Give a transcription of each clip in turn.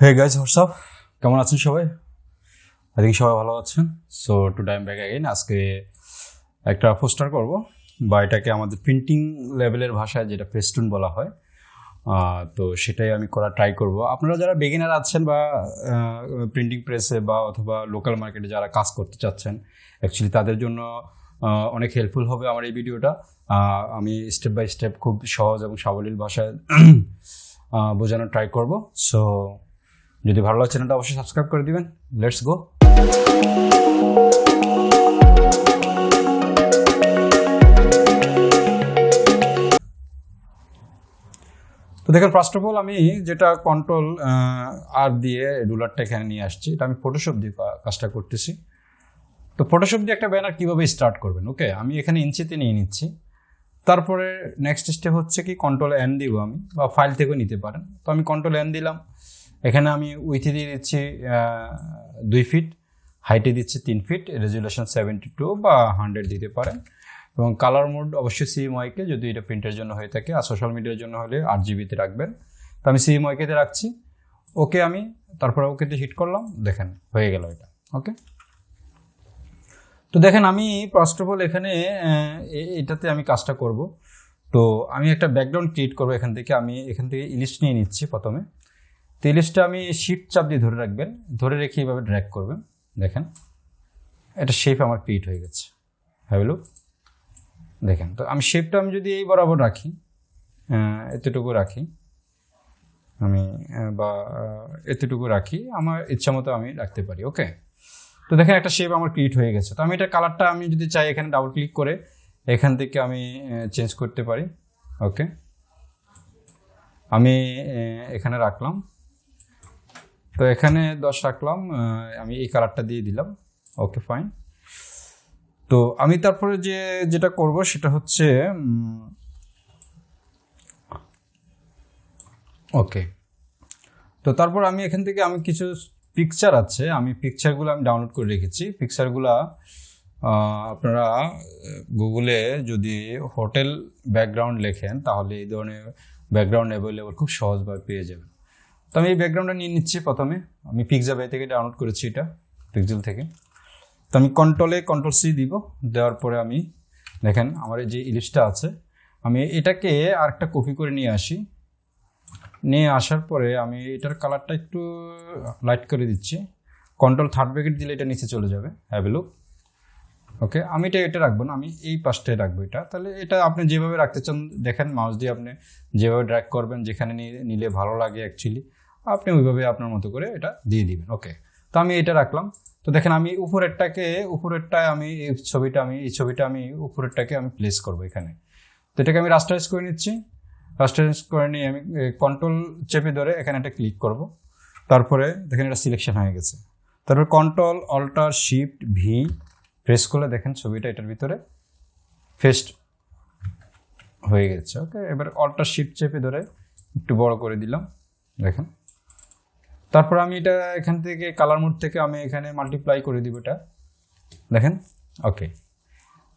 Hey guys WhatsApp কেমন আছেন সবাই? আজকে সবাই ভালো আছেন? So to time back again আজকে একটা পোস্টার করব। বা এটাকে আমাদের প্রিন্টিং লেভেলের ভাষায় যেটা ফেস্টুন বলা হয় তো সেটাই আমি করা ট্রাই করব। আপনারা যারা বেগিনার আছেন বা প্রিন্টিং প্রেসে বা অথবা লোকাল মার্কেটে যারা কাজ করতে চাচ্ছেন অ্যাকচুয়ালি তাদের জন্য অনেক হেল্পফুল হবে আমার এই ভিডিওটা আমি স্টেপ বাই স্টেপ খুব সহজ এবং সাবলীল ভাষায় বোঝানোর ট্রাই করব। সো যদি ভালো লাগে চ্যানেলটা অবশ্যই সাবস্ক্রাইব করে দিবেন। লেটস গো তো দেখেন ফার্স্ট অফ অল আমি যেটা কন্ট্রোল আর দিয়ে রুলারটা এখানে নিয়ে আসছি, এটা আমি ফটোশপ দিয়ে কাজটা করতেছি। তো ফটোশপ দিয়ে একটা ব্যানার কীভাবে স্টার্ট করবেন? ওকে আমি এখানে ইঞ্চিতে নিয়ে নিচ্ছি। তারপরে নেক্সট স্টেপ হচ্ছে কি কন্ট্রোল এন দিব আমি, বা ফাইল থেকেও নিতে পারেন। তো আমি কন্ট্রোল এন দিলাম। এখানে আমি উইথে দিয়ে দিচ্ছি দুই ফিট হাইটে দিচ্ছি তিন ফিট রেজুলেশন সেভেন্টি টু বা হান্ড্রেড দিতে পারেন এবং কালার মোড অবশ্যই সিএমওয়াইকে যদি এটা প্রিন্টের জন্য হয়ে থাকে, আর সোশ্যাল মিডিয়ার জন্য হলে আট জিবিতে রাখবেন। তো আমি সিএমওয়াইকেতে রাখছি। ওকে আমি, তারপরে ওকেতে হিট করলাম, দেখেন, হয়ে গেল এটা। ওকে তো দেখেন, আমি ফার্স্ট অফ অল এখানে এটাতে আমি কাজটা করব। তো আমি একটা ব্যাকগ্রাউন্ড ক্রিয়েট করব এখান থেকে। আমি এখান থেকে ইলিশ নিয়ে নিচ্ছি প্রথমে। তো ইলিশটা আমি শিফট চাপ দিয়ে ধরে রাখবেন। ধরে রেখে এইভাবে ড্র্যাক করবেন। দেখেন, এটা শেপ আমার ক্রিয়েট হয়ে গেছে। হ্যাভেলো দেখেন, তো আমি শেপটা আমি যদি এই বরাবর রাখি এতটুকু রাখি, আমি বা এতটুকু রাখি, আমার ইচ্ছা মতো আমি রাখতে পারি ওকে তো দেখেন, একটা শেপ আমার ক্রিয়েট হয়ে গেছে। তো আমি এটা কালারটা আমি যদি চাই এখানে ডাবল ক্লিক করে, এখান থেকে আমি চেঞ্জ করতে পারি ওকে আমি এখানে রাখলাম। তো এখানে দশ রাখলাম আমি এই কালারটা দিয়ে দিলাম। ওকে ফাইন তো আমি তারপরে যে, যেটা করব সেটা হচ্ছে ওকে তো তারপর আমি এখান থেকে আমি কিছু পিকচার আছে, আমি পিকচারগুলো আমি ডাউনলোড করে রেখেছি। পিকচারগুলো আপনারা গুগলে যদি হোটেল ব্যাকগ্রাউন্ড লেখেন, তাহলে এই ধরনের ব্যাকগ্রাউন্ড অ্যাভেলেবল খুব সহজভাবে পেয়ে যাবেন। তো আমি এই ব্যাকগ্রাউন্ডটা নিয়ে নিচ্ছি প্রথমে। আমি পিকজাবে থেকে ডাউনলোড করেছি এটা পিক্সেল থেকে। তো আমি কন্ট্রোলে কন্ট্রোল সি দিব। দেওয়ার পরে আমি, দেখেন আমার এই যে ইলিশটা আছে, আমি এটাকে আরেকটা কপি করে নিয়ে আসি। নিয়ে আসার পরে আমি এটার কালারটা একটু লাইট করে দিচ্ছি। কন্ট্রোল থার্ড ব্রেকেট দিলে এটা নিচে চলে যাবে হ্যাভেলু ওকে আমি এটা এটা রাখব না, আমি এই পাশটায় রাখব এটা। তাহলে এটা আপনি যেভাবে রাখতে চান, দেখেন মাউস দিয়ে আপনি যেভাবে ড্র্যাগ করবেন, যেখানে নিলে ভালো লাগে অ্যাকচুয়ালি আপনি ওইভাবে আপনার মতো করে এটা দিয়ে দিবেন। ওকে তো আমি এটা রাখলাম। তো দেখেন আমি উপরেরটাকে, উপরেরটায় আমি এই ছবিটা আমি, এই ছবিটা আমি উপরেরটাকে আমি প্লেস করব এখানে। তো এটাকে আমি রাস্টারাইজ করে নিচ্ছি। রাস্টারাইজ করে নিয়ে আমি কন্ট্রোল চেপে ধরে এখানে একটা ক্লিক করব। তারপরে দেখেন এটা সিলেকশন হয়ে গেছে। তারপর control alter shift V press করলে দেখেন ছবিটা এটার ভিতরে ফেস্ট হয়ে গেছে। ওকে এবার অল্টার শিফট চেপে ধরে একটু বড় করে দিলাম। দেখেন। তারপর আমি এটা এখান থেকে কালার মোড থেকে আমি এখানে মাল্টিপ্লাই করে দিব এটা। দেখেন? ওকে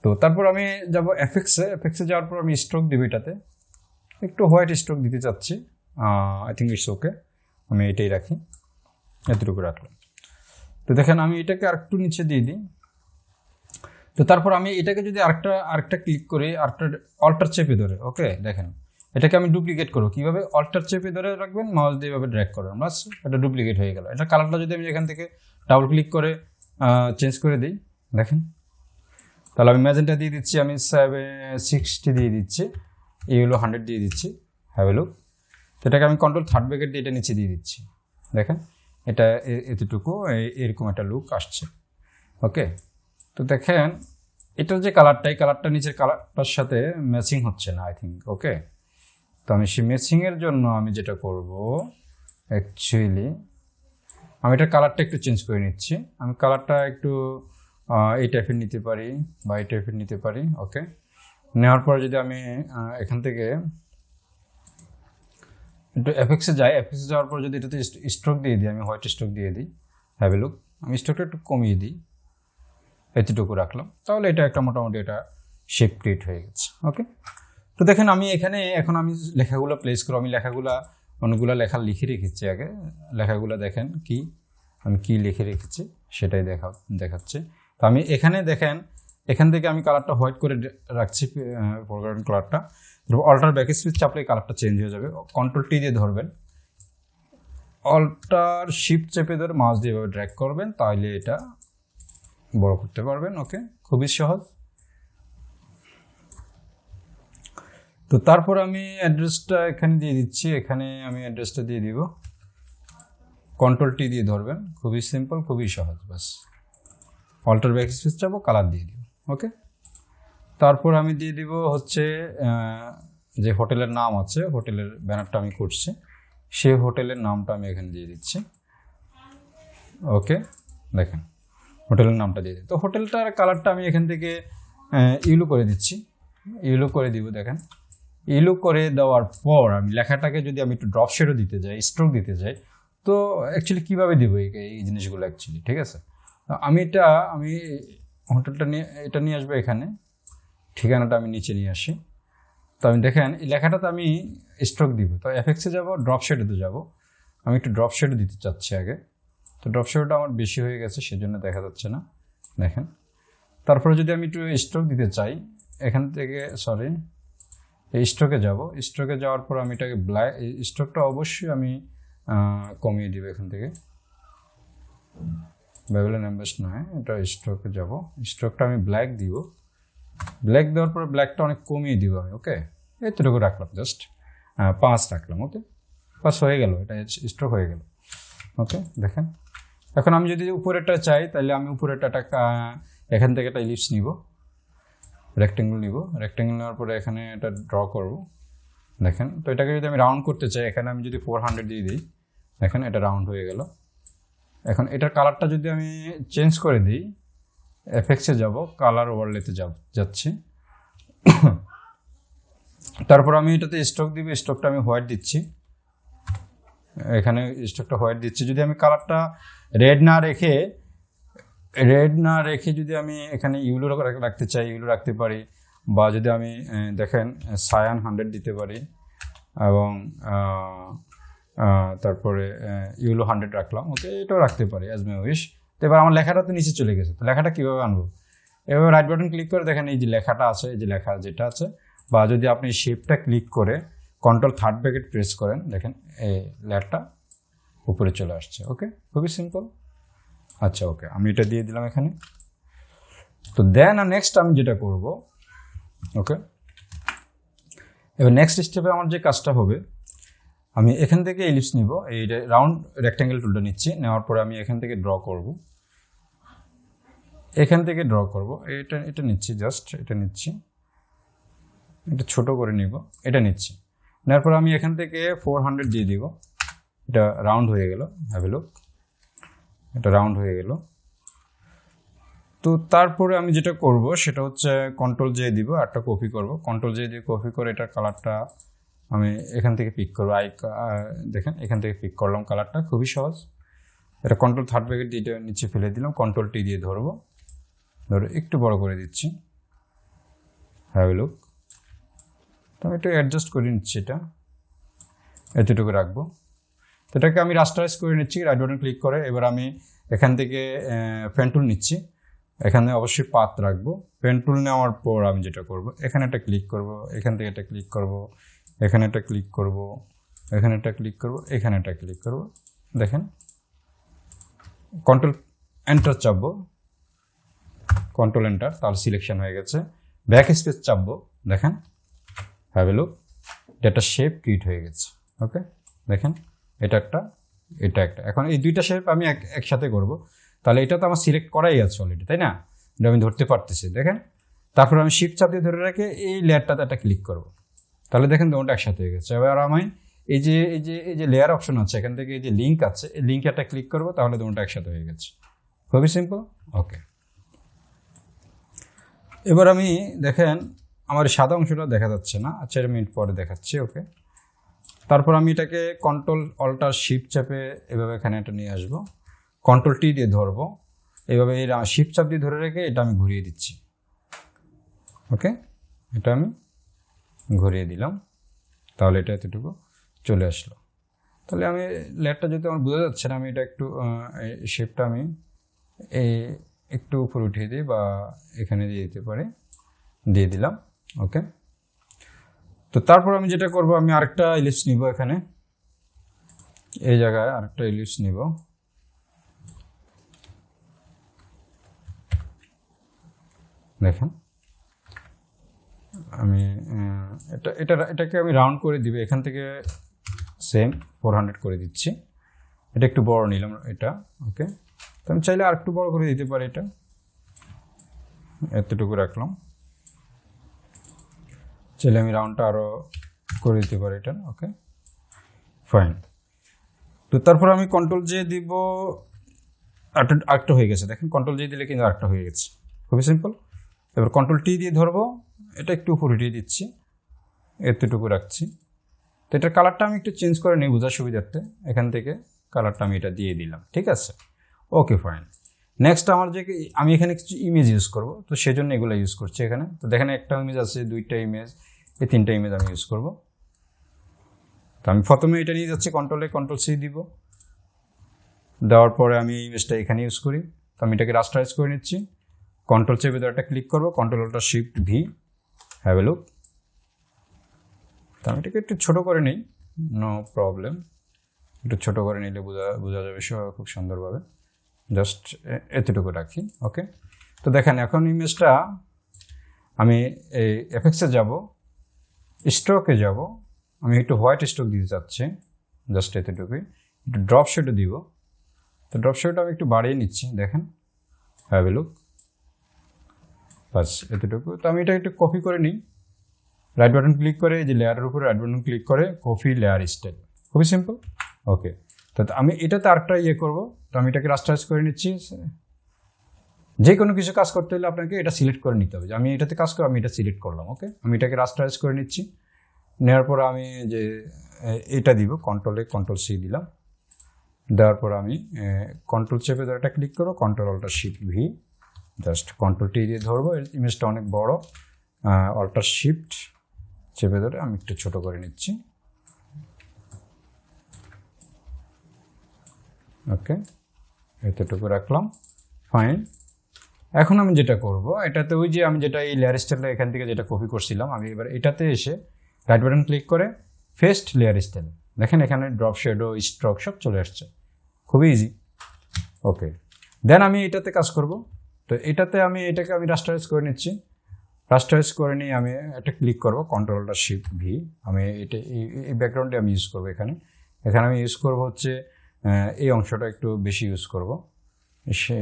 তো তারপর আমি যাব এফেক্সে এফেক্সে যাওয়ার পর আমি স্ট্রোক দিব এটাতে। একটু হোয়াইট স্ট্রোক দিতে চাচ্ছি। আই থিঙ্ক ইটস ওকে আমি এটাই রাখি। এতটুকু রাখলাম। তো দেখেন, আমি এটাকে আরেকটু নিচে দিয়ে দিই। তো তারপর আমি এটাকে যদি আরেকটা আরেকটা ক্লিক করি, আরেকটা অল্টার চেপে ধরে ওকে দেখেন। এটাকে আমি ডুপ্লিকেট করব। কীভাবে? অল্টার চেপে ধরে রাখবেন মাউস দিয়ে এভাবে ড্র্যাগ করবেন বাস এটা ডুপ্লিকেট হয়ে গেল। এটা কালারটা যদি আমি এখান থেকে ডাবল ক্লিক করে চেঞ্জ করে দিই, দেখেন। তাহলে আমি ম্যাজেন্টা দিয়ে দিচ্ছি, আমি সেভেন সিক্সটি দিয়ে দিচ্ছি, এই হলো হান্ড্রেড দিয়ে দিচ্ছি হ্যাভেলু তো এটাকে আমি কন্ট্রোল থার্ড ব্রেকেট দিয়ে এটা নিচে দিয়ে দিচ্ছি, দেখেন। এটা এ- এতটুকু এরকম একটা লুক আসছে। ওকে তো দেখেন, এটার যে কালারটা এই কালারটা নিচের কালারটার সাথে ম্যাচিং হচ্ছে না আই থিঙ্ক ওকে তো আমি সেই ম্যাচিংয়ের জন্য আমি যেটা করব অ্যাকচুয়ালি আমি এটা কালারটা একটু চেঞ্জ করে নিচ্ছি। আমি কালারটা একটু এই টাইপের নিতে পারি বা এই টাইপের নিতে পারি ওকে নেওয়ার পর যদি আমি এখান থেকে একটু এফেক্সে যাই এফেক্সে যাওয়ার পর যদি এটাতে স্ট্রোক দিয়ে দিই, আমি হোয়াইট স্ট্রোক দিয়ে দিই হ্যাভ লুক আমি স্ট্রোকটা একটু কমিয়ে দিই, এতটুকু রাখলাম, তাহলে এটা একটা মোটামুটি এটা শেপ ক্রিয়েট হয়ে গেছে ওকে তো দেখেন আমি এখানে, এখন আমি লেখাগুলো প্লেস করব। আমি লেখাগুলো, অনেকগুলো লেখা লিখে রেখেছি আগে। লেখাগুলো দেখেন কি, আমি কি লিখে রেখেছি সেটাই দেখা, দেখাচ্ছে। তো আমি এখানে দেখেন, এখান থেকে আমি কালারটা হোয়াইট করে রাখছি ফোরগ্রাউন্ড কালারটা তারপর অল্টার ব্যাক স্পেস চাপলে কালারটা চেঞ্জ হয়ে যাবে। কন্ট্রোল টি দিয়ে ধরবেন। অল্টার শিপ চেপে ধরে মাউস দিয়ে এভাবে ড্র্যাগ করবেন তাহলে এটা বড় করতে পারবেন ওকে খুবই সহজ। তো তারপর আমি অ্যাড্রেসটা এখানে দিয়ে দিচ্ছি। এখানে আমি অ্যাড্রেসটা দিয়ে দিব। কন্ট্রোল টি দিয়ে ধরবেন। খুবই সিম্পল খুবই সহজ বাস অল্টার ব্যাক স্পেস যাব কালার দিয়ে দিব ওকে তারপর আমি দিয়ে দিব হচ্ছে যে হোটেলের নাম আছে, হোটেলের ব্যানারটা আমি করছি, সেই হোটেলের নামটা আমি এখানে দিয়ে দিচ্ছি ওকে দেখেন, হোটেলের নামটা দিয়ে দিই। তো হোটেলটার কালারটা আমি এখান থেকে ইউলো করে দিচ্ছি। ইউলো করে দিব, দেখেন। ইউলো করে দেওয়ার পর আমি লেখাটাকে যদি আমি একটু ড্রপ শেডও দিতে যাই স্ট্রোক দিতে যাই, তো অ্যাকচুয়ালি কীভাবে দিব এই জিনিসগুলো অ্যাকচুয়ালি ঠিক আছে? আমি এটা, আমি হোটেলটা নিয়ে, এটা নিয়ে আসব এখানে, ঠিকানাটা আমি নিচে নিয়ে আসি। তো আমি দেখেন, এই লেখাটাতে আমি স্ট্রোক দিব, তো এফেক্সে যাব ড্রপ শেডেতে যাব। আমি একটু ড্রপ শেড দিতে চাচ্ছি আগে। তো ড্রপ শেডটা আমার বেশি হয়ে গেছে, সেজন্য দেখা যাচ্ছে না, দেখেন। তারপরে যদি আমি একটু স্ট্রোক দিতে চাই, এখান থেকে সরি স্ট্রোকে যাব। স্ট্রোকে যাওয়ার পর আমি এটাকে ব্ল্যাক স্ট্রোকটা অবশ্যই আমি কমিয়ে দিব এখান থেকে। ব্যাবেলেন অ্যাম্বাস নয় এটা স্ট্রোকে যাব। স্ট্রোকটা আমি ব্ল্যাক দিব। ব্ল্যাক দেওয়ার পরে ব্ল্যাকটা অনেক কমিয়ে দিব আমি ওকে এতটুকু রাখলাম জাস্ট পাঁচ রাখলাম ওকে পাঁচ হয়ে গেল এটা স্ট্রোক হয়ে গেল ওকে দেখেন। এখন আমি যদি উপরেরটা চাই তাহলে আমি উপরেরটা একটা, এখান থেকে একটা ইলিপস নিব। রেক্টেঙ্গল নিব। রেক্টেঙ্গল নেওয়ার পরে এখানে এটা ড্র করব। দেখেন, তো এটাকে যদি আমি রাউন্ড করতে চাই, এখানে আমি যদি ফোর হান্ড্রেড দিয়ে দিই, দেখেন এটা রাউন্ড হয়ে গেল। এখন এটার কালারটা যদি আমি চেঞ্জ করে দিই এফেক্সে যাব কালার ওভারলেতে যাব, যাচ্ছি। তারপর আমি এটাতে স্টক দিব স্টকটা আমি হোয়াইট দিচ্ছি। এখানে স্টকটা হোয়াইট দিচ্ছি। যদি আমি কালারটা রেড না রেখে রেড না রেখে যদি আমি এখানে ইউলো রাখতে চাই ইউলো রাখতে পারি, বা যদি আমি দেখেন সায়ান হান্ড্রেড দিতে পারি, এবং তারপরে ইউলো হান্ড্রেড রাখলাম, ওকে, এটাও রাখতে পারি অ্যাজ মাই উইশ তো এবার আমার লেখাটা তো নিচে চলে গেছে, তো লেখাটা কীভাবে আনব? এবার রাইট বাটন ক্লিক করে দেখেন, এই যে লেখাটা আছে, এই যে লেখা যেটা আছে, বা যদি আপনি শেপটা ক্লিক করে কন্ট্রোল থার্ড ব্র্যাকেট প্রেস করেন, দেখেন, এই লেয়ারটা উপরে চলে আসছে, ওকে? খুবই সিম্পল আচ্ছা ওকে আমি এটা দিয়ে দিলাম এখানে। তো দেন আর নেক্সট আমি যেটা করব ওকে এবার নেক্সট স্টেপে আমার যে কাজটা হবে, আমি এখান থেকে এলিপস নিব। এই রাউন্ড রেক্ট্যাঙ্গেল টুলটা নিচ্ছি, নেওয়ার পরে আমি এখান থেকে ড্র করব। এখান থেকে ড্র করব। এটা এটা নিচ্ছি জাস্ট এটা নিচ্ছি। এটা ছোট করে নিব, এটা নিচ্ছি। নেওয়ার পর আমি এখান থেকে ফোর হান্ড্রেড দিয়ে দিব। এটা রাউন্ড হয়ে গেল হ্যাভ লুক এটা রাউন্ড হয়ে গেল। তো তারপরে আমি যেটা করব, সেটা হচ্ছে কন্ট্রোল জে দিব একটা কপি করব। কন্ট্রোল জে দিয়ে কপি করে এটার কালারটা আমি এখান থেকে পিক করব। আই দেখেন, এখান থেকে পিক করলাম কালারটা খুবই সহজ। এটা কন্ট্রোল থার্ড ব্যাকেট দিয়ে এটা নিচে ফেলে দিলাম কন্ট্রোল টি দিয়ে ধরবো। ধরে একটু বড় করে দিচ্ছি। হ্যাভ লুক তো আমি একটু অ্যাডজাস্ট করে নিচ্ছি এটা। এতটুকু রাখব। এটাকে আমি রাস্টারাইজ করে নিচ্ছি রাইট বাটন ক্লিক করে। এবার আমি এখান থেকে পেন্টুল নিচ্ছি। এখানে অবশ্যই পাত রাখব। পেন্টুল নেওয়ার পর আমি যেটা করব, এখানে একটা ক্লিক করব, এখান থেকে একটা ক্লিক করব, এখানে একটা ক্লিক করব, এখানে একটা ক্লিক করব, এখানে একটা ক্লিক করব। দেখেন। কন্ট্রোল এন্টার চাপবো। কন্ট্রোল এন্টার তার সিলেকশন হয়ে গেছে। ব্যাক স্পেস চাপবো। দেখেন। হ্যাভ এ এটা শেপ ক্রিয়েট হয়ে গেছে। ওকে দেখেন। এটা একটা এটা একটা। এখন এই দুইটা শেপ আমি এক, একসাথে করব। তাহলে এটা তো আমার সিলেক্ট করাই আছে অলরেডি তাই না? এটা আমি ধরতে পারতেছি, দেখেন। তারপর আমি শিফট চাপ দিয়ে ধরে রেখে এই লেয়ারটাতে একটা ক্লিক করব। তাহলে দেখেন দুটো একসাথে হয়ে গেছে। এবার আমি এই যে এই যে এই যে লেয়ার অপশন আছে, এখান থেকে এই যে লিঙ্ক আছে, এই লিঙ্কে একটা ক্লিক করব, তাহলে দুটো একসাথে হয়ে গেছে। খুবই সিম্পল ওকে এবার আমি দেখেন, আমার সাদা অংশটা দেখা যাচ্ছে না। চার মিনিট পরে দেখাচ্ছি ওকে তারপর আমি এটাকে কন্ট্রোল অল্টার শিপ চাপে এভাবে এখানে এটা নিয়ে আসব। কন্ট্রোল টি দিয়ে ধরবো। এভাবে এই শিপ চাপ দিয়ে ধরে রেখে এটা আমি ঘুরিয়ে দিচ্ছি। ওকে এটা আমি ঘুরিয়ে দিলাম। তাহলে এটা এতটুকু চলে আসলো। তাহলে আমি লেয়ারটা যদি আমার বোঝা যাচ্ছে না, আমি এটা একটু শেপটা আমি এই একটু উপরে উঠিয়ে দিই বা এখানে দিয়ে দিতে পারি। দিয়ে দিলাম। ওকে তো তারপর আমি যেটা করব, আমি আরেকটা ইলিপস নিব এখানে। এই জায়গায় আরেকটা ইলিপস নিব। দেখেন। আমি এটা এটা, এটাকে আমি রাউন্ড করে দিব। এখান থেকে সেম ফোর হান্ড্রেড করে দিচ্ছি। এটা একটু বড় নিলাম এটা, ওকে। তো আমি চাইলে আর একটু বড় করে দিতে পারি এটা। এতটুকু রাখলাম। চাইলে আমি রাউন্ডটা আরও করে দিতে পারি এটা ওকে ফাইন তো তারপর আমি কন্ট্রোল যে দিব, আরেকটা আরেকটা হয়ে গেছে। দেখেন কন্ট্রোল যে দিলে কিন্তু আরেকটা হয়ে গেছে। খুবই সিম্পল এবার কন্ট্রোল টি দিয়ে ধরবো, এটা একটু উপরে উঠিয়ে দিচ্ছি, এতটুকু রাখছি। তো এটার কালারটা আমি একটু চেঞ্জ করে নিই বোঝার সুবিধার্থে। এখান থেকে কালারটা আমি এটা দিয়ে দিলাম, ঠিক আছে? ওকে ফাইন নেক্সট আমার যে আমি এখানে কিছু ইমেজ ইউজ করব, তো সেজন্য এগুলো ইউজ করছি এখানে। তো দেখেন একটা ইমেজ আছে, দুইটা ইমেজ এই তিনটা ইমেজ আমি ইউজ করব। তো আমি প্রথমে এটা নিয়ে যাচ্ছি কন্ট্রোলে কন্ট্রোল সি দিব। দেওয়ার পরে আমি এই ইমেজটা এখানে ইউজ করি। তো আমি এটাকে রাস্টারাইজ করে নিচ্ছি। কন্ট্রোল চেপে একটা ক্লিক করব কন্ট্রোলটা shift V have a look তো আমি এটাকে একটু ছোটো করে নিই নো প্রবলেম একটু ছোটো করে নিলে বোঝা বোঝা যাবে খুব সুন্দরভাবে। জাস্ট এতটুকু রাখি ওকে তো দেখেন, এখন ইমেজটা আমি এই এফেক্সে যাব স্ট্রোকে যাব, আমি একটু হোয়াইট স্ট্রোক দিতে চাচ্ছি জাস্ট এতটুকুই। একটু ড্রপ শেডও দিব। তো ড্রপ শেডটা আমি একটু বাড়িয়ে নিচ্ছি, দেখেন হ্যাভ এ লুক বাস, এতটুকু। তো আমি এটা একটু কপি করে নিই। রাইট বাটন ক্লিক করে, এই যে লেয়ারের উপরে রাইট বাটন ক্লিক করে কপি লেয়ার স্টাইল খুবই সিম্পল ওকে তো আমি এটাতে আরেকটা ইয়ে করব। তো আমি এটাকে রাস্টারাইজ করে নিচ্ছি। যে কোনো কিছু কাজ করতে হলে আপনাকে এটা সিলেক্ট করে নিতে হবে। যে আমি এটাতে কাজ করব আমি এটা সিলেক্ট করলাম ওকে আমি এটাকে রাস্টারাইজ করে নিচ্ছি। নেওয়ার পর আমি যে এটা দিব কন্ট্রোলে কন্ট্রোল সি দিলাম। দেওয়ার পর আমি কন্ট্রোল চেপে ধরে এটা ক্লিক করব control alter shift V just control T দিয়ে ধরবো ইমেজটা অনেক বড়। অল্টার শিফট চেপে ধরে আমি একটু ছোটো করে নিচ্ছি। ওকে এতটুকু রাখলাম। ফাইন এখন আমি যেটা করব, এটাতে ওই যে আমি যেটা এই লেয়ার স্টাইলটা এখান থেকে যেটা কপি করছিলাম, আমি এবার এটাতে এসে রাইট বাটন ক্লিক করে ফেস্ট লেয়ার স্টাইল দেখেন এখানে ড্রপ শেডো স্ট্রক সব চলে আসছে। খুবই ইজি ওকে দেন আমি এটাতে কাজ করব। তো এটাতে আমি, এটাকে আমি রাস্টারাইজ করে নিচ্ছি। রাস্টারাইজ করে নিয়ে আমি একটা ক্লিক করব কন্ট্রোলটা শিফট ভি আমি এটা, এই- ব্যাকগ্রাউন্ডে আমি ইউজ করব এখানে। এখানে আমি ইউজ করব হচ্ছে এই অংশটা একটু বেশি ইউজ করব। সে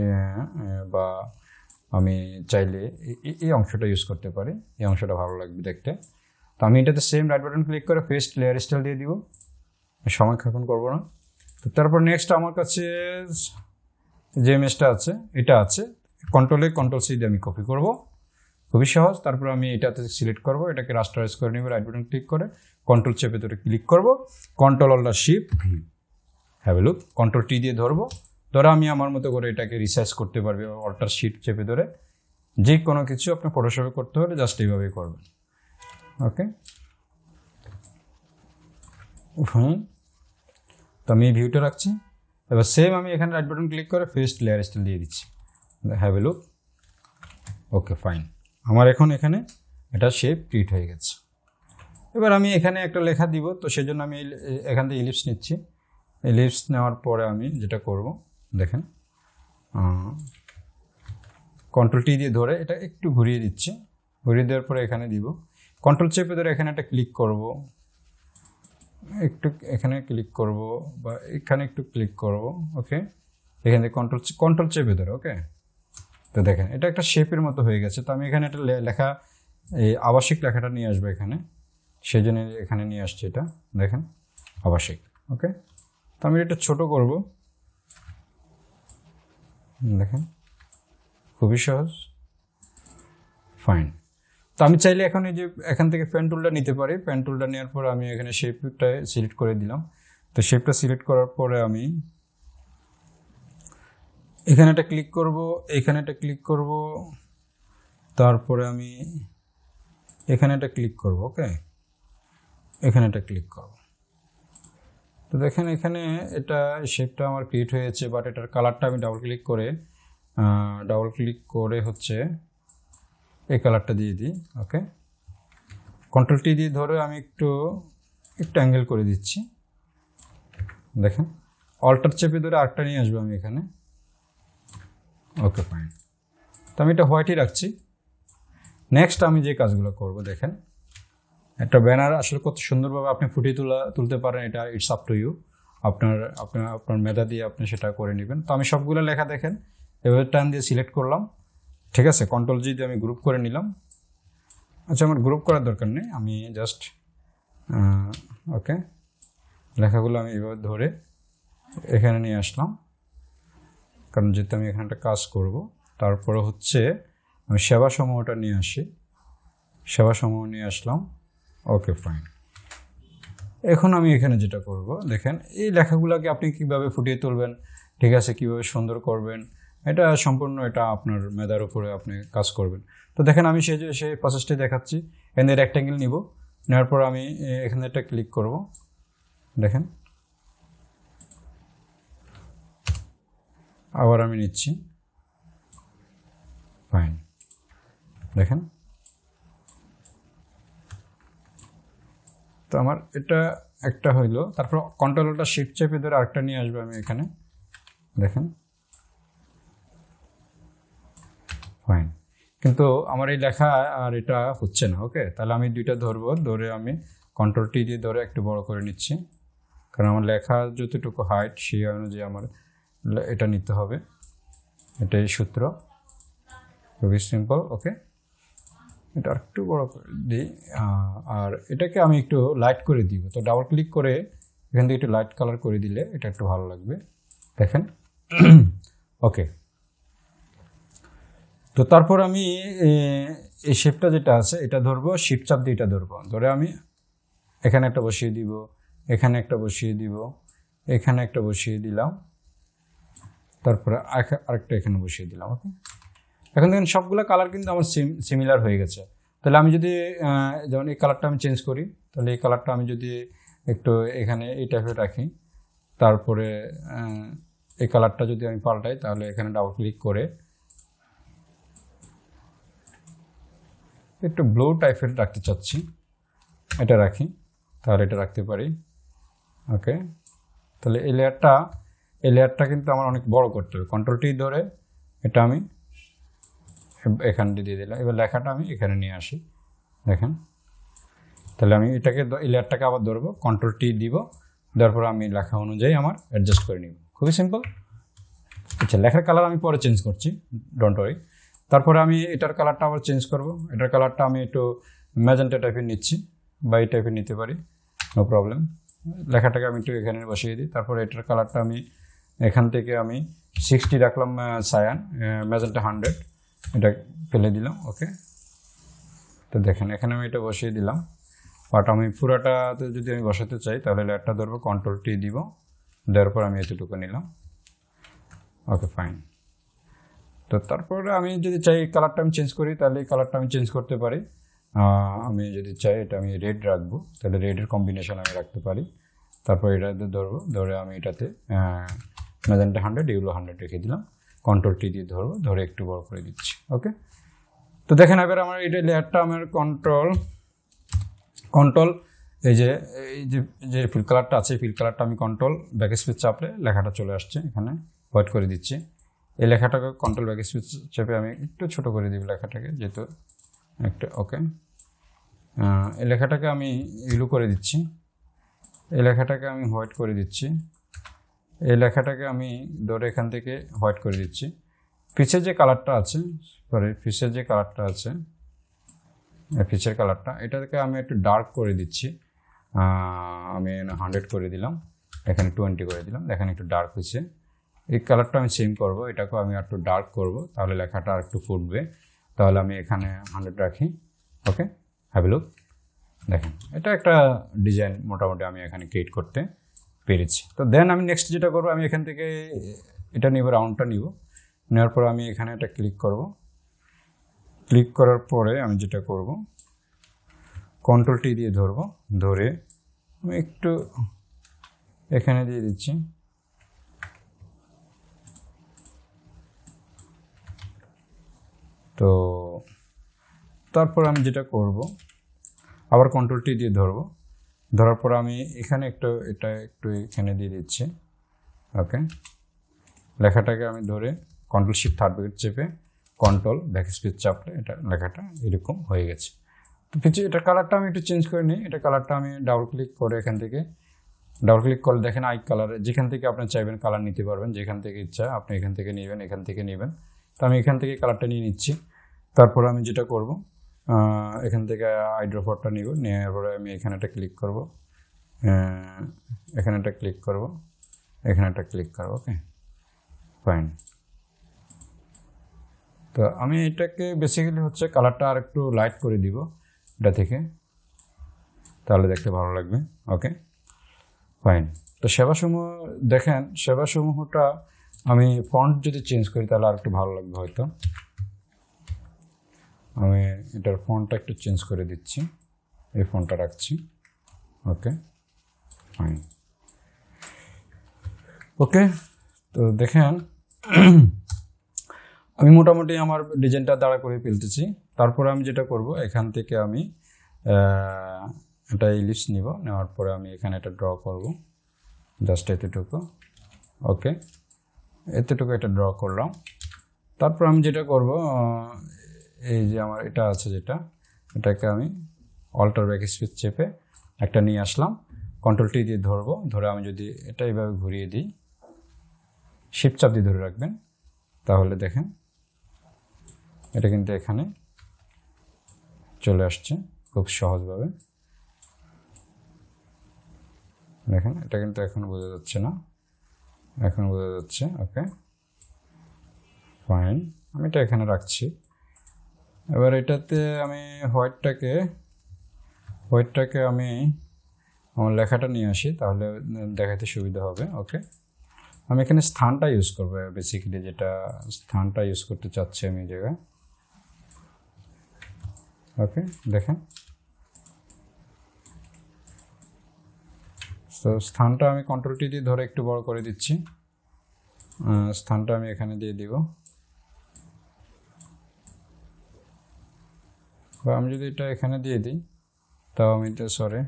বা আমি চাইলে এই অংশটা ইউজ করতে পারি। এই অংশটা ভালো লাগবে দেখতে। তো আমি এটাতে সেম রাইট বাটন ক্লিক করে ফেস্ট লেয়ার স্টাইল দিয়ে দিব। সময় ক্ষেপণ করব না। তো তারপর নেক্সট আমার কাছে যে ইমেজটা আছে, এটা আছে। কন্ট্রোলে কন্ট্রোল সি দিয়ে আমি কপি করব। খুবই সহজ। তারপর আমি এটাতে সিলেক্ট করব। এটাকে রাস্টারাইজ করে নিব রাইট বাটন ক্লিক করে। কন্ট্রোল চেপে ধরে ক্লিক করব। Control alter shift V have a look control T দিয়ে ধরবো। ধরো আমি আমার মতো করে এটাকে রিসার্চ করতে পারবি অল্টার শিট চেপে ধরে। যে কোনো কিছু আপনি ফটোশপে করতে হলে জাস্ট এইভাবেই করবেন। ওকে হুম। তো আমি এই ভিউটা রাখছি। এবার সেম আমি এখানে রাইট বাটন ক্লিক করে ফেস্ট লেয়ার স্টাইল দিয়ে দিচ্ছি। Have a look okay fine আমার এখন এখানে এটা শেপ ক্রিয়েট হয়ে গেছে। এবার আমি এখানে একটা লেখা দিব, তো সেজন্য আমি এখান থেকে ইলিপস নিচ্ছি। ইলিপস নেওয়ার পরে আমি যেটা করব, দেখেন কন্ট্রোল টি দিয়ে ধরে এটা একটু ঘুরিয়ে দিচ্ছি। ঘুরিয়ে দেওয়ার পরে এখানে দিব। কন্ট্রোল চেপে ধরে এখানে একটা ক্লিক করব। একটু এখানে ক্লিক করব বা এখানে একটু ক্লিক করব ওকে এখান থেকে কন্ট্রোল কন্ট্রোল চেপে ধরে ওকে তো দেখেন, এটা একটা শেপের মতো হয়ে গেছে। তো আমি এখানে একটা লেখা, এই আবাসিক লেখাটা নিয়ে আসব এখানে। সেই জন্য এখানে নিয়ে আসছি এটা। দেখেন, আবাসিক ওকে তো আমি এটা ছোট করব। দেখেন, খুবই সহজ। ফাইন তো আমি চাইলে এখন এই যে এখান থেকে পেন টুলটা নিতে পারি। পেন টুলটা নেওয়ার পর আমি এখানে শেপটা সিলেক্ট করে দিলাম। তো শেপটা সিলেক্ট করার পরে আমি এখানে একটা ক্লিক করব, এখানে একটা ক্লিক করব, তারপরে আমি এখানে একটা ক্লিক করব ওকে এখানে একটা ক্লিক করব। তো দেখেন এখানে এটা শেপটা আমার ক্রিয়েট হয়েছে বাট এটার কালারটা আমি ডাবল ক্লিক করে ডাবল ক্লিক করে হচ্ছে এই কালারটা দিয়ে দিই ওকে কন্ট্রোল টি দিয়ে ধরে আমি একটু একটু অ্যাঙ্গেল করে দিচ্ছি। দেখেন অল্টার চেপে ধরে আরেকটা নিয়ে আসব আমি এখানে। ওকে ফাইন তো আমি এটা হোয়াইটই রাখছি। নেক্সট আমি যে কাজগুলো করব, দেখেন। একটা ব্যানার আসলে কত সুন্দরভাবে আপনি ফুটিয়ে তোলা, তুলতে পারেন, এটা ইটস আপ টু ইউ আপনার আপনার আপনার মেধা দিয়ে আপনি সেটা করে নেবেন। তো আমি সবগুলো লেখা দেখেন, এভাবে টান দিয়ে সিলেক্ট করলাম। ঠিক আছে কন্ট্রোল জি দিয়ে আমি গ্রুপ করে নিলাম। আচ্ছা আমার গ্রুপ করার দরকার নেই, আমি জাস্ট ওকে লেখাগুলো আমি এভাবে ধরে এখানে নিয়ে আসলাম। কারণ যেহেতু আমি এখানে একটা কাজ করব, তারপরে হচ্ছে আমি সেবা সমূহটা নিয়ে আসি। সেবা সমূহ নিয়ে আসলাম। ওকে ফাইন এখন আমি এখানে যেটা করব, দেখেন, এই লেখাগুলোকে আপনি কীভাবে ফুটিয়ে তুলবেন, ঠিক আছে, কীভাবে সুন্দর করবেন, এটা সম্পূর্ণ এটা আপনার মেধার উপরে আপনি কাজ করবেন। তো দেখেন, আমি সেই যে, সেই প্রসেসটি দেখাচ্ছি, এখানে রেক্ট্যাঙ্গেল নিব, নেওয়ার পর আমি এখানে একটা ক্লিক করব, দেখেন। আবার আমি নিচ্ছি। ফাইন দেখেন তো আমার এটা একটা হইল। তারপর কন্ট্রোলটা শিফট চেপে ধরে আরেকটা নিয়ে আসবে আমি এখানে। দেখেন। ফাইন কিন্তু আমার এই লেখা আর এটা হচ্ছে না ওকে তাহলে আমি দুইটা ধরবো। ধরে আমি কন্ট্রোল টি দিয়ে ধরে একটু বড় করে নিচ্ছি। কারণ আমার লেখা যতটুকু হাইট সেই অনুযায়ী আমার এটা নিতে হবে। এটাই সূত্র। খুবই সিম্পল ওকে এটা একটু বড় করে দিই আর এটাকে আমি একটু লাইট করে দিব। তো ডাবল ক্লিক করে এখান থেকে একটু লাইট কালার করে দিলে এটা একটু ভালো লাগবে। দেখেন। ওকে তো তারপর আমি এই শেপটা যেটা আছে, এটা ধরবো শিপ চাপ দিয়ে এটা ধরবো। ধরে আমি এখানে একটা বসিয়ে দিব, এখানে একটা বসিয়ে দিব, এখানে একটা বসিয়ে দিলাম। তারপরে আরেকটা এখানে বসিয়ে দিলাম ওকে এখন দেখেন সবগুলো কালার কিন্তু আমার সিম সিমিলার হয়ে গেছে। তাহলে আমি যদি যেমন এই কালারটা আমি চেঞ্জ করি, তাহলে এই কালারটা আমি যদি একটু এখানে এই টাইপের রাখি, তারপরে এই কালারটা যদি আমি পাল্টাই, তাহলে এখানে ডাবল ক্লিক করে একটু ব্লু টাইপের রাখতে চাচ্ছি। এটা রাখি, তাহলে এটা রাখতে পারি। ওকে তাহলে এই লেয়ারটা এই লেয়ারটা কিন্তু আমার অনেক বড় করতে হবে। কন্ট্রোলটি ধরে এটা আমি এখানে দিয়ে দিলাম। এবার লেখাটা আমি এখানে নিয়ে আসি। দেখেন। তাহলে আমি এটাকে এই লেয়ারটাকে আবার ধরবো কন্ট্রোল টি দিব, দেওয়ার আমি লেখা অনুযায়ী আমার অ্যাডজাস্ট করে নিব। খুবই সিম্পল আচ্ছা লেখার কালার আমি পরে চেঞ্জ করছি ডোন্ট ওয়ারি তারপরে আমি এটার কালারটা আবার চেঞ্জ করব। এটার কালারটা আমি একটু ম্যাজেন্টা টাইপের নিচ্ছি বা এই টাইপের নিতে পারি নো প্রবলেম লেখাটাকে আমি একটু এখানে বসিয়ে দিই। তারপরে এটার কালারটা আমি এখান থেকে আমি সিক্সটি রাখলাম সায়ান ম্যাজেন্টা হান্ড্রেড এটা ফেলে দিলাম ওকে তো দেখেন, এখানে আমি এটা বসিয়ে দিলাম। বাট আমি পুরাটাতে যদি আমি বসাতে চাই, তাহলে লেয়ারটা ধরবো কন্ট্রোল টি দিব, দেওয়ার পর আমি এতটুকু নিলাম। ওকে ফাইন তো তারপরে আমি যদি চাই কালারটা আমি চেঞ্জ করি, তাহলে এই কালারটা আমি চেঞ্জ করতে পারি। আমি যদি চাই, এটা আমি রেড রাখব, তাহলে রেডের কম্বিনেশন আমি রাখতে পারি। তারপর এটাতে ধরবো, ধরে আমি এটাতে ম্যাজেন্টা হান্ড্রেড এগুলো হান্ড্রেড রেখে দিলাম। কন্ট্রোল টি দিয়ে ধরবো, ধরে একটু বড় করে দিচ্ছি ওকে তো দেখেন এবার আমার এটা লেয়ারটা আমার কন্ট্রোল কন্ট্রোল এই যে এই যে যে ফিল কালারটা আছে ফিল কালারটা আমি কন্ট্রোল ব্যাক স্পেস চাপলে লেখাটা চলে আসছে, এখানে হোয়াইট করে দিচ্ছি। এই লেখাটাকে কন্ট্রোল ব্যাক স্পেস চেপে আমি একটু ছোট করে দিব লেখাটাকে, যেহেতু একটা ওকে এই লেখাটাকে আমি ইলু করে দিচ্ছি। এই লেখাটাকে আমি হোয়াইট করে দিচ্ছি। এই লেখাটাকে আমি ধরে এখান থেকে হোয়াইট করে দিচ্ছি। পিছের যে কালারটা আছে সরি পিছের যে কালারটা আছে পিছের কালারটা, এটাকে আমি একটু ডার্ক করে দিচ্ছি। আমি হান্ড্রেড করে দিলাম, এখানে টোয়েন্টি করে দিলাম, এখানে একটু ডার্ক হয়েছে। এই কালারটা আমি সেম করব, এটাকেও আমি একটু ডার্ক করব, তাহলে লেখাটা আর একটু ফুটবে। তাহলে আমি এখানে হান্ড্রেড রাখি ওকে হ্যাভ লুক দেখেন, এটা একটা ডিজাইন মোটামুটি আমি এখানে ক্রিয়েট করতে পেরেছি। তো দেন আমি নেক্সট যেটা করব, আমি এখান থেকে, এটা নিব রাউন্ডটা নিব। নেওয়ার পর আমি এখানে একটা ক্লিক করব। ক্লিক করার পরে আমি যেটা করব কন্ট্রোল টি দিয়ে ধরবো, ধরে আমি একটু এখানে দিয়ে দিচ্ছি। তো তারপর আমি যেটা করব, আবার কন্ট্রোলটি দিয়ে ধরবো। ধরার পর আমি এখানে একটু, এটা একটু এখানে দিয়ে দিচ্ছি। ওকে লেখাটাকে আমি ধরে কন্ট্রোল শিফট থার্ড উইকেট চেপে কন্ট্রোল ব্যাক স্পেস চাপলে এটা লেখাটা এরকম হয়ে গেছে। তো কিছু, এটা কালারটা আমি একটু চেঞ্জ করে নিই। এটা কালারটা আমি ডাবল ক্লিক করে এখান থেকে ডাবল ক্লিক করলে দেখেন আই কালার যেখান থেকে আপনি চাইবেন কালার নিতে পারবেন, যেখান থেকে ইচ্ছা আপনি এখান থেকে নেবেন, এখান থেকে নেবেন। তো আমি এখান থেকে কালারটা নিয়ে নিচ্ছি। তারপর আমি যেটা করব এখান থেকে আইড্রোফরটা নিব। নেওয়ার পরে আমি এখানে একটা ক্লিক করব। এখানে একটা ক্লিক করব। এখানে একটা ক্লিক করব ওকে ফাইন তো আমি এটাকে বেসিক্যালি হচ্ছে কালারটা আর একটু লাইট করে দিব এটা থেকে। তাহলে দেখতে ভালো লাগবে ওকে ফাইন তো সেবাসমূহ, দেখেন, সেবাসমূহটা আমি ফন্ট যদি চেঞ্জ করি তাহলে আর একটু ভালো লাগবে হয়তো। আমি এটার ফোনটা একটু চেঞ্জ করে দিচ্ছি। এই ফোনটা রাখছি। ওকে ফাইন ওকে, তো দেখেন, আমি মোটামুটি আমার ডিজাইনটা দাঁড়া করে ফেলতেছি। তারপরে আমি যেটা করব, এখান থেকে আমি একটা ইলিশ নিব। নেওয়ার পরে আমি এখানে একটা ড্র করব। জাস্ট এতটুকু। ওকে, এতটুকু এটা ড্র করলাম। তারপর আমি যেটা করব এই যে আমার এটা আছে যেটা, এটাকে আমি অল্টার ব্যাক স্পেস চেপে একটা নিয়ে আসলাম। কন্ট্রোল টি দিয়ে ধরবো। ধরে আমি যদি এটা এইভাবে ঘুরিয়ে দিই শিপচাপ দিয়ে ধরে রাখবেন, তাহলে দেখেন এটা কিন্তু এখানে চলে আসছে খুব সহজভাবে। দেখেন, এটা কিন্তু এখন বোঝা যাচ্ছে না। এখন বোঝা যাচ্ছে ওকে ফাইন আমি এটা এখানে রাখছি। এবার এটাতে আমি হোয়াইটটাকে হোয়াইটটাকে আমি আমার লেখাটা নিয়ে আসি, তাহলে দেখাতে সুবিধা হবে ওকে আমি এখানে স্থানটা ইউজ করব বেসিক্যালি যেটা স্থানটা ইউজ করতে চাচ্ছি আমি এই জায়গায়। ওকে দেখেন। তো স্থানটা আমি কন্ট্রোলটি দিয়ে ধরে একটু বড় করে দিচ্ছি। স্থানটা আমি এখানে দিয়ে দিব। বা আমি যদি এটা এখানে দিয়ে দিই তাও আমি এটা সরে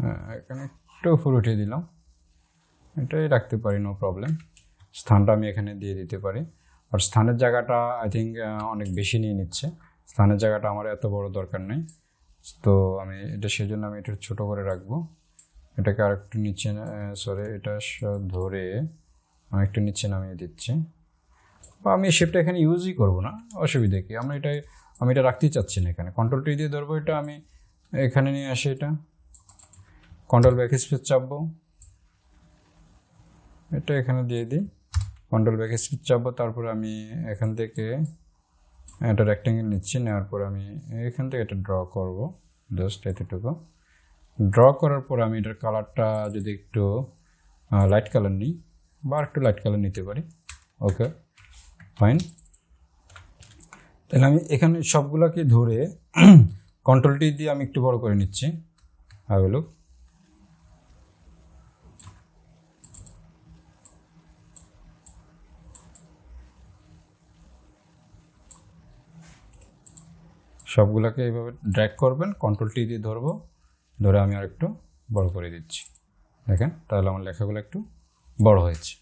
হ্যাঁ, এখানে একটু উপর উঠিয়ে দিলাম। এটাই রাখতে পারি নো প্রবলেম স্থানটা আমি এখানে দিয়ে দিতে পারি। আর স্থানের জায়গাটা আই থিঙ্ক অনেক বেশি নিয়ে নিচ্ছে। স্থানের জায়গাটা আমার এত বড় দরকার নেই। তো আমি এটা সেই জন্য আমি এটা ছোটো করে রাখব। এটাকে আর একটু নিচে সরি এটা ধরে আমি একটু নিচে নামিয়ে দিচ্ছি। বা আমি শেপটা এখানে ইউজই করব না, অসুবিধা কি? আমরা এটা আমি এটা রাখতেই চাচ্ছি না এখানে। কন্ট্রোল টি দিয়ে ধরবো এটা, আমি এখানে নিয়ে আসি এটা। কন্ট্রোল ব্যাক স্পেস চাপবো। এটা এখানে দিয়ে দিই। কন্ট্রোল ব্যাক স্পেস চাপবো, তারপর আমি এখান থেকে একটা রেক্টেঙ্গেল নিচ্ছি, নেওয়ার পর আমি এখান থেকে এটা ড্র করব জাস্ট এতটুকু। ড্র করার পর আমি এটার কালারটা যদি একটু লাইট কালার নিই, বা একটু লাইট কালার নিতে পারি। ওকে ফাইন তাহলে আমি এখানে সবগুলোকে ধরে কন্ট্রোলটি দিয়ে আমি একটু বড় করে নিচ্ছি। হ্যাভ লুক সবগুলোকে এইভাবে ড্র্যাগ করবেন কন্ট্রোল টি দিয়ে ধরবো। ধরে আমি আর একটু বড় করে দিচ্ছি। দেখেন, তাহলে আমার লেখাগুলো একটু বড় হয়েছে।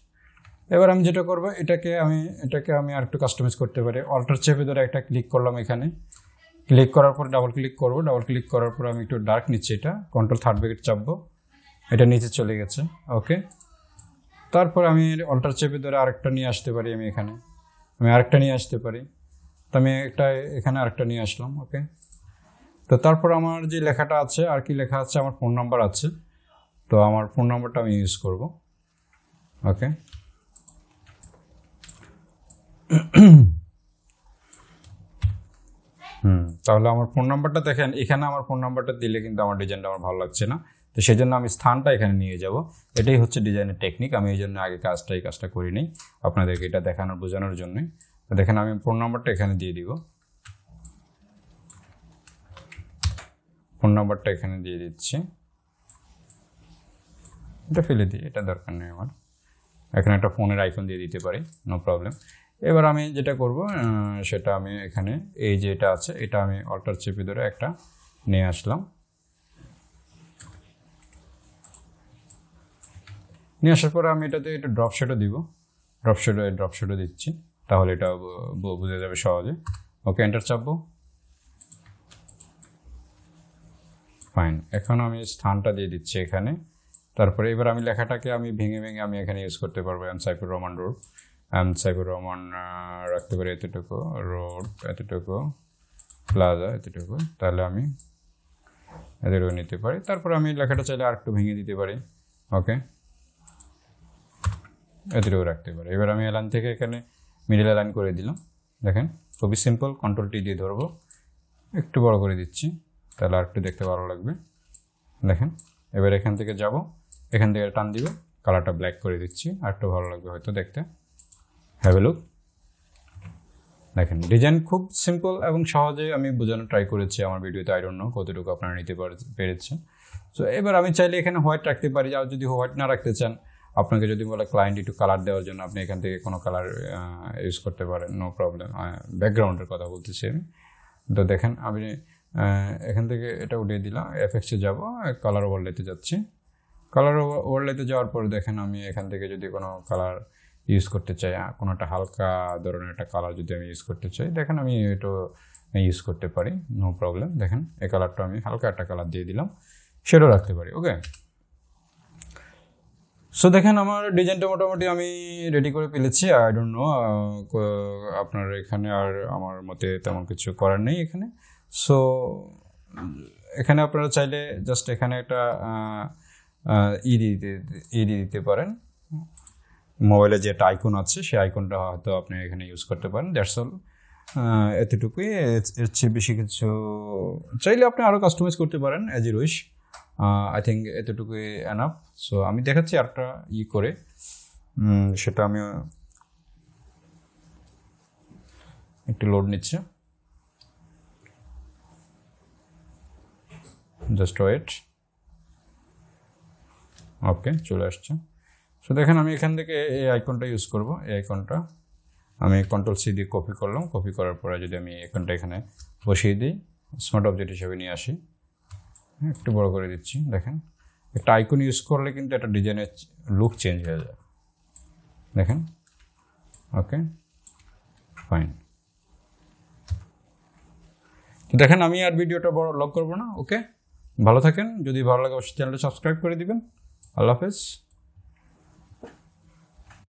এবার আমি যেটা করব, এটাকে আমি এটাকে আমি আর একটু কাস্টমাইজ করতে পারি। অল্টার চেপে ধরে একটা ক্লিক করলাম এখানে। ক্লিক করার পর ডাবল ক্লিক করব। ডাবল ক্লিক করার পর আমি একটু ডার্ক নিচ্ছি এটা কন্ট্রোল থার্ড ব্রেকেট চাপবো। এটা নিচে চলে গেছে। ওকে তারপর আমি অল্টার চেপে ধরে আরেকটা নিয়ে আসতে পারি আমি এখানে। আমি আরেকটা নিয়ে আসতে পারি। তো আমি একটা, এখানে আরেকটা নিয়ে আসলাম। ওকে তো তারপর আমার যে লেখাটা আছে, আর কি লেখা আছে, আমার ফোন নাম্বার আছে। তো আমার ফোন নাম্বারটা আমি ইউজ করব। ওকে। হুম, তাহলে আমার ফোন নাম্বারটা দেখেন, এখানে আমার ফোন নাম্বারটা দিলে কিন্তু আমার ডিজাইনটা আমার ভালো লাগছে না। তো সেই জন্য আমি স্থানটা এখানে নিয়ে যাব। এটাই হচ্ছে ডিজাইনের টেকনিক আমি এই জন্য আগে কাজটা, এই কাজটা করিনি আপনাদেরকে এটা দেখানোর, বোঝানোর জন্যই। দেখেন আমি ফোন নাম্বারটা এখানে দিয়ে দিব। ফোন নাম্বারটা এখানে দিয়ে দিচ্ছি। এটা ফেলে দিই, এটা দরকার নেই আমার। এখানে একটা ফোনের আইকন দিয়ে দিতে পারি নো প্রবলেম এবার আমি যেটা করব সেটা আমি এখানে, এই যে এটা আছে, এটা আমি অল্টার চেপে ধরে একটা নিয়ে আসলাম। নিয়ে আসার পরে আমি এটাতে একটু ড্রপ শেডও দিব। ড্রপ শেডও ড্রপ শেডও দিচ্ছি, তাহলে এটা বোঝা যাবে সহজে। ওকে এন্টার চাপবো। ফাইন এখন আমি স্থানটা দিয়ে দিচ্ছি এখানে। তারপরে এবার আমি লেখাটাকে আমি ভেঙে ভেঙে আমি এখানে ইউজ করতে পারব M Saifur Rahman road M Saifur Rahman রাখতে পারি এতটুকু। রোড এতটুকু প্লাজা এতটুকু। তাহলে আমি এতটুকু নিতে পারি। তারপর আমি লেখাটা চাইলে আর একটু ভেঙে দিতে পারি। ওকে এতটুকু রাখতে পারি। এবার আমি এলান থেকে এখানে মিডিল লাইন করে দিলাম। দেখেন, খুবই সিম্পল কন্ট্রোল টি দিয়ে ধরবো। একটু বড় করে দিচ্ছি। তাহলে আর একটু দেখতে ভালো লাগবে। দেখেন, এবার এখান থেকে যাব। এখান থেকে টান দিবে, কালারটা ব্ল্যাক করে দিচ্ছি। আর একটু ভালো লাগবে হয়তো দেখতে। হ্যাভ লুক দেখেন ডিজাইন খুব সিম্পল এবং সহজে আমি বোঝানোর ট্রাই করেছি আমার ভিডিওতে। আই নো কতটুকু আপনারা নিতে পার- পেরেছেন। সো এবার আমি চাইলে এখানে হোয়াইট রাখতে পারি। আর যদি হোয়াইট না রাখতে চান, আপনাকে যদি বলে ক্লায়েন্ট একটু কালার দেওয়ার জন্য আপনি এখান থেকে কোনো কালার ইউজ করতে পারেন নো প্রবলেম ব্যাকগ্রাউন্ডের কথা বলতেছি আমি। তো দেখেন, আমি এখান থেকে এটা উঠিয়ে দিলাম। এফএক্সে যাব কালার ওভারলেতে যাচ্ছি। কালার ওভারলেতে যাওয়ার পর দেখেন আমি এখান থেকে যদি কোনো কালার ইউজ করতে চাই কোনো একটা হালকা ধরনের একটা কালার যদি আমি ইউজ করতে চাই, দেখেন আমি এটা ইউজ করতে পারি নো প্রবলেম দেখেন, এই কালারটা আমি হালকা একটা কালার দিয়ে দিলাম, সেটাও রাখতে পারি ওকে সো দেখেন আমার ডিজাইনটা মোটামুটি আমি রেডি করে ফেলেছি। আই ডোন্ট নো আপনার এখানে আর আমার মতে তেমন কিছু করার নেই এখানে। সো এখানে আপনারা চাইলে জাস্ট এখানে একটা ই দিতে ই দিতে পারেন। মোবাইলে যে একটা আইকন আছে সেই আইকনটা হয়তো আপনি এখানে ইউজ করতে পারেন দ্যাটস অল এতটুকুই। এর- চেয়ে বেশি কিছু চাইলে আপনি আরও কাস্টমাইজ করতে পারেন as you wish I think এতটুকুই এনাফ সো আমি দেখাচ্ছি আরেকটা ই করে। সেটা আমি একটু লোড নিচ্ছে। জাস্ট ওয়েট ওকে চলে আসছে। সো দেখেন আমি এখান থেকে এই আইকনটা ইউজ করব। এই আইকনটা আমি কন্ট্রোল সি দিয়ে কপি করলাম। কপি করার পরে যদি আমি আইকনটা এখানে বসিয়ে দিই স্মার্ট অবজেক্ট হিসেবে নিয়ে আসি। হ্যাঁ, একটু বড় করে দিচ্ছি দেখেন। একটা আইকন ইউজ করলে কিন্তু একটা ডিজাইনের লুক চেঞ্জ হয়ে যায়। দেখেন। ওকে ফাইন তো দেখেন আমি আর ভিডিওটা বড় লক করব না? ওকে ভালো থাকেন। যদি ভালো লাগে অবশ্যই চ্যানেলটা সাবস্ক্রাইব করে দিবেন। আল্লাহ হাফেজ।